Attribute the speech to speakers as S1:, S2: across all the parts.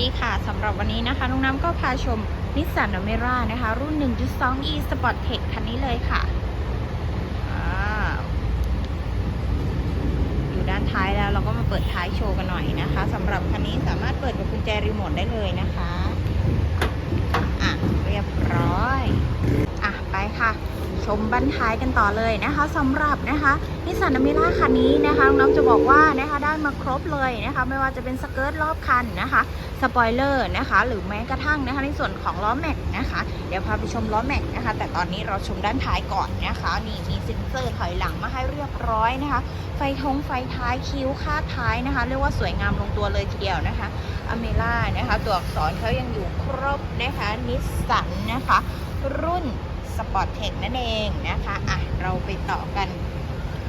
S1: ดีค่ะสำหรับวันนี้นะคะน้องน้ำก็พาชมนิสสันอเมร่านะคะ รุ่น 1.2e Sport Tech คันนี้เลยค่ะอ่าอยู่ด้านท้ายแล้วเราก็มาเปิดท้ายโชว์กันหน่อยนะคะสำหรับคันนี้สามารถเปิดกับกุญแจรีโมทได้เลยนะคะ อะ เรียบร้อย อะ ไปค่ะ ชมบั้นท้ายกันต่อเลยนะคะสำหรับนะคะนิสสันอเมร่าคันนี้นะคะน้องจะบอกว่านะคะได้มาครบเลยนะคะ ไม่ว่าจะเป็นสเกิร์ตรอบคันนะคะสปอยเลอร์นะคะ หรือแม้กระทั่งนะคะ ในส่วนของล้อแม็กนะคะ เดี๋ยวพาไปชมล้อแม็กนะคะ แต่ตอนนี้เราชมด้านท้ายก่อนนะคะ นี่มีเซ็นเซอร์ถอยหลังมาให้เรียบร้อยนะคะ ไฟทงไฟท้ายคิ้วค่าท้ายนะคะ เรียกว่าสวยงามลงตัวเลยทีเดียวนะคะอเมร่านะคะ ตัวอักษรเขายังอยู่ครบนะคะนิสสันนะคะ รุ่น สปอร์ตเทคนั่นเองนะคะอะเราไปต่อกัน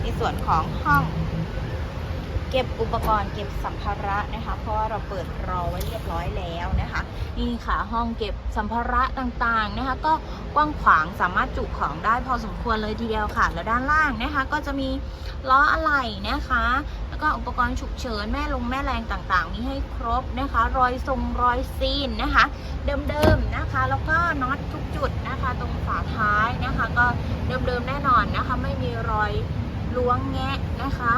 S1: ในส่วนของห้อง เก็บอุปกรณ์เก็บสัมภาระนะคะ เพราะว่าเราเปิดรอไว้เรียบร้อยแล้วนะคะ นี่ค่ะห้องเก็บสัมภาระต่างๆนะคะ ก็กว้างขวางสามารถจุของได้พอสมควรเลยทีเดียวค่ะ แล้วด้านล่างนะคะ ก็จะมีล้ออะไหล่นะคะ แล้วก็อุปกรณ์ฉุกเฉินแม่ลงแม่แรงต่างๆ มีให้ครบนะคะ รอยทรงรอยซีนนะคะ เดิมๆนะคะ แล้วก็น็อตทุกจุดนะคะ ตรงฝาท้ายนะคะ ก็เดิมๆแน่นอนนะคะ ไม่มีรอยล้วงแงะนะคะ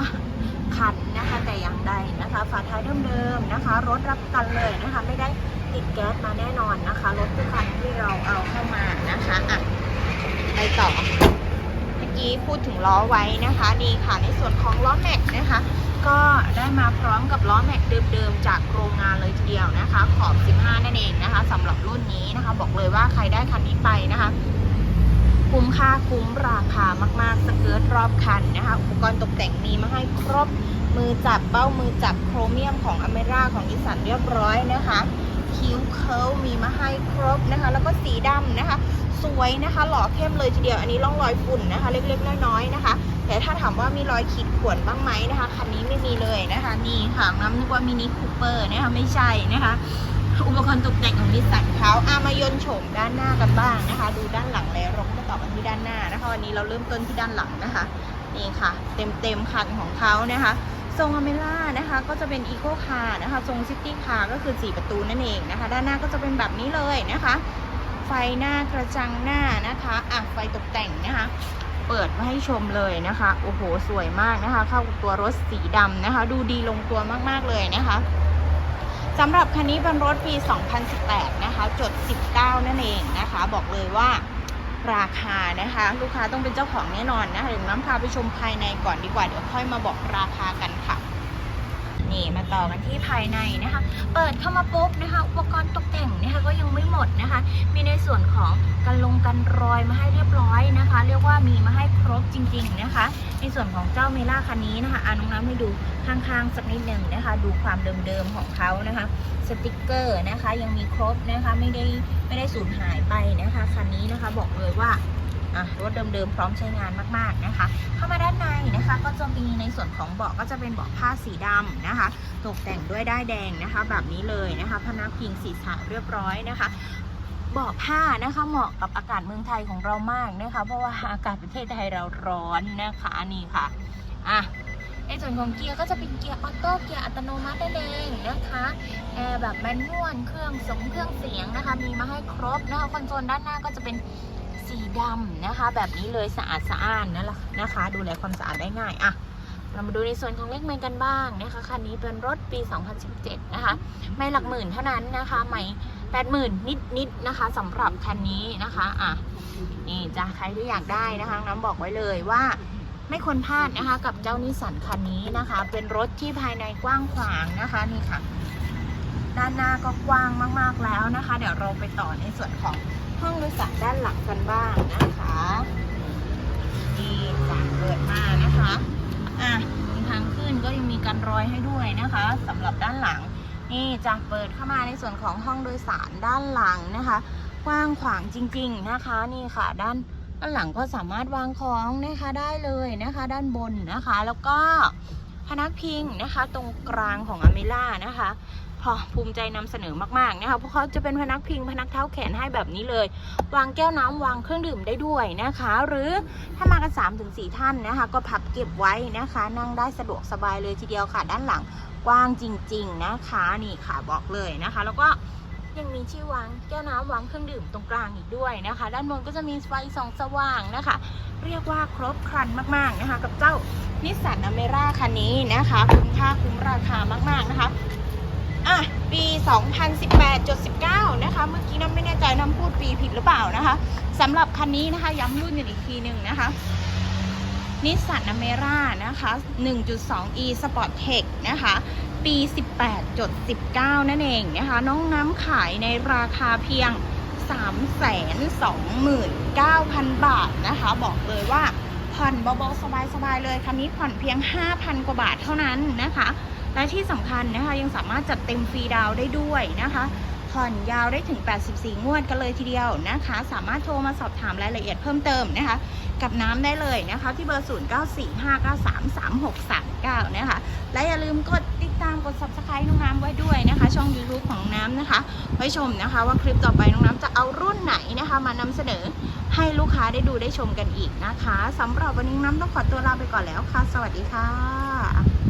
S1: ขันนะคะแต่อย่างใดนะคะ ฝาท้ายเดิมๆนะคะ รถรับประกันเลยนะคะ ไม่ได้ติดแก๊สมาแน่นอนนะคะ รถทุกคันที่เราเอาเข้ามานะคะอะไปต่อเมื่อกี้พูดถึงล้อไว้นะคะนี่ค่ะในส่วนของล้อแม็กนะคะ ก็ได้มาพร้อมกับล้อแม็กเดิมๆ จากโรงงานเลยทีเดียวนะคะ ขอบ 15 นั่นเองนะคะสำหรับรุ่นนี้นะคะ บอกเลยว่าใครได้คันนี้ไปนะคะ คุ้มค่าคุ้มราคามากๆ สเกิร์ตรอบคันนะคะ อุปกรณ์ตกแต่งมีมาให้ครบมือจับเบ้ามือจับโครเมียมของอเมร่าของนิสสันเรียบร้อยนะคะคิ้วเคิลมีมาให้ครบนะคะ แล้วก็สีดำนะคะ สวยนะคะ หล่อเข้มเลยทีเดียว อันนี้ร่องรอยฝุ่นนะคะ เล็กๆน้อยๆนะคะ แต่ถ้าถามว่ามีรอยขีดข่วนบ้างไหมนะคะคันนี้ไม่มีเลยนะคะนี่ค่ะน้ำนึกว่ามินิคูเปอร์นะคะไม่ใช่นะคะอุปกรณ์ตกแต่งของนิสสันเขาอามายนโฉมด้านหน้ากันบ้างนะคะ ดูด้านหลังแล้วเราก็มาต่อกันที่ด้านหน้านะคะวันนี้เราเริ่มต้นที่ด้านหลังนะคะ นี่ค่ะ เต็มเต็มๆคันของเขานะคะทรงอเมร่านะคะ ก็จะเป็นอีโคคาร์นะคะทรงซิตี้คาร์ก็คือ 4 ประตูนั่นเองนะคะ ด้านหน้าก็จะเป็นแบบนี้เลยนะคะ ไฟหน้ากระจังหน้านะคะอะไฟตกแต่งนะคะ เปิดมาให้ชมเลยนะคะ โอ้โห สวยมากนะคะ เข้ากับตัวรถสีดำนะคะ ดูดีลงตัวมากๆเลยนะคะสำหรับคันนี้เป็นรถปี 2018 นะคะ จด 19 นั่นเองนะคะ บอกเลยว่าราคานะคะ ลูกค้าต้องเป็นเจ้าของแน่นอนนะคะเดี๋ยวน้ำพาไปชมภายในก่อนดีกว่า เดี๋ยวค่อยมาบอกราคากันค่ะนี่มาต่อกันที่ภายในนะคะ เปิดเข้ามาปุ๊บนะคะ อุปกรณ์ตกแต่งนะคะก็ยังไม่หมดนะคะ มีในส่วนของกันลงกันรอยมาให้เรียบร้อยนะคะ เรียกว่ามีมาให้ครบจริง ๆ นะคะ ในส่วนของเจ้าเมล่าคันนี้นะคะอาน้องน้ำให้ดูข้างๆสักนิดหนึ่งนะคะ ดูความเดิมๆของเขานะคะ สติกเกอร์นะคะยังมีครบนะคะไม่ได้ไม่ได้สูญหายไปนะคะคันนี้นะคะบอกเลยว่ารถเดิมๆพร้อมใช้งานมากๆนะคะ เข้ามาด้านในนะคะ ก็จะมีในส่วนของเบาะก็จะเป็นเบาะผ้าสีดำนะคะ ตกแต่งด้วยด้ายแดงนะคะ แบบนี้เลยนะคะพนักพิงศีรษะเรียบร้อยนะคะ เบาะผ้านะคะเหมาะกับอากาศเมืองไทยของเรามากนะคะ เพราะว่าอากาศประเทศไทยเราร้อนนะคะนี่ค่ะอะในส่วนของเกียร์ก็จะเป็นเกียร์ออโต้เกียร์อัตโนมัตินั่นเองนะคะแอร์แบบแมนนวลเครื่องสงเครื่องเสียงนะคะ มีมาให้ครบนะคะคอนโซลด้านหน้าก็จะเป็นสีดำนะคะ แบบนี้เลยสะอาดสะอ้านนั่นแหละนะคะ ดูแลความสะอาดได้ง่ายอะเรามาดูในส่วนของเลขไมล์กันบ้างนะคะคันนี้เป็นรถปี 2017 นะคะ ไม่หลักหมื่นเท่านั้นนะคะ ไม่ แปดหมื่นนิดนิดๆนะคะสำหรับคันนี้นะคะอะนี่จ้ะใครที่อยากได้นะคะน้ำบอกไว้เลยว่าไม่ควรพลาดนะคะ กับเจ้านิสสันคันนี้นะคะ เป็นรถที่ภายในกว้างขวางนะคะนี่ค่ะ ด้านหน้าก็กว้างมาก ๆแล้วนะคะ เดี๋ยวเราไปต่อในส่วนของห้องโดยสารด้านหลังกันบ้างนะคะนี่จ้ะเปิดมานะคะอะมีทางขึ้นก็ยังมีการรอยให้ด้วยนะคะสำหรับด้านหลัง นี่จะเปิดเข้ามาในส่วนของห้องโดยสารด้านหลังนะคะ กว้างขวางจริง ๆนะคะนี่ค่ะ ด้านด้านหลังก็สามารถวางของนะคะได้เลยนะคะ ด้านบนนะคะ แล้วก็พนักพิงนะคะ ตรงกลางของอเมล่านะคะ พอภูมิใจนำเสนอมากๆนะคะเพราะเขาจะเป็นพนักพิงพนักเท้าแขนให้แบบนี้เลย วางแก้วน้ำวางเครื่องดื่มได้ด้วยนะคะ หรือถ้ามากัน3-4ถึงสท่านนะคะ ก็พับเก็บไว้นะคะ นั่งได้สะดวกสบายเลยทีเดียวค่ะ ด้านหลังกว้างจริง ๆนะคะนี่ค่ะบอกเลยนะคะ แล้วก็ยังมีที่วางแก้วน้ำวางเครื่องดื่มตรงกลางอีกด้วยนะคะ ด้านบนก็จะมีไฟสองสว่างนะคะ เรียกว่าครบครันมากๆนะคะ กับเจ้านิสสันอเมร่าคันนี้นะคะ คุ้มค่าคุ้มราคามากๆนะคะ 2018.19 นะคะ เมื่อกี้น้ำไม่แน่ใจน้ำพูดปีผิดหรือเปล่านะคะสำหรับคันนี้นะคะย้ำรุ่นกันอีกทีหนึ่งนะคะนิสสันอเมร่านะคะ 1.2e Sport Tech นะคะ ปี 18.19 นั่นเองนะคะ น้องน้ำขายในราคาเพียง 329,000 บาทนะคะ บอกเลยว่าผ่อนเบาๆสบายๆเลย คันนี้ผ่อนเพียง 5,000 กว่าบาทเท่านั้นนะคะ และที่สำคัญนะคะยังสามารถจัดเต็มฟรีดาวได้ด้วยนะคะผ่อนยาวได้ถึง 84 งวดกันเลยทีเดียวนะคะ สามารถโทรมาสอบถามรายละเอียดเพิ่มเติมนะคะ กับน้ำได้เลยนะคะ ที่เบอร์ 0945933639 นะคะ และอย่าลืมกดติดตามกด subscribe น้องน้ำไว้ด้วยนะคะ ช่อง YouTube ของน้ำนะคะ ไว้ชมนะคะว่าคลิปต่อไปน้องน้ำจะเอารุ่นไหนนะคะ มานำเสนอให้ลูกค้าได้ดูได้ชมกันอีกนะคะสำหรับวันนี้น้องน้ำต้องขอตัวลาไปก่อนแล้วค่ะ สวัสดีค่ะ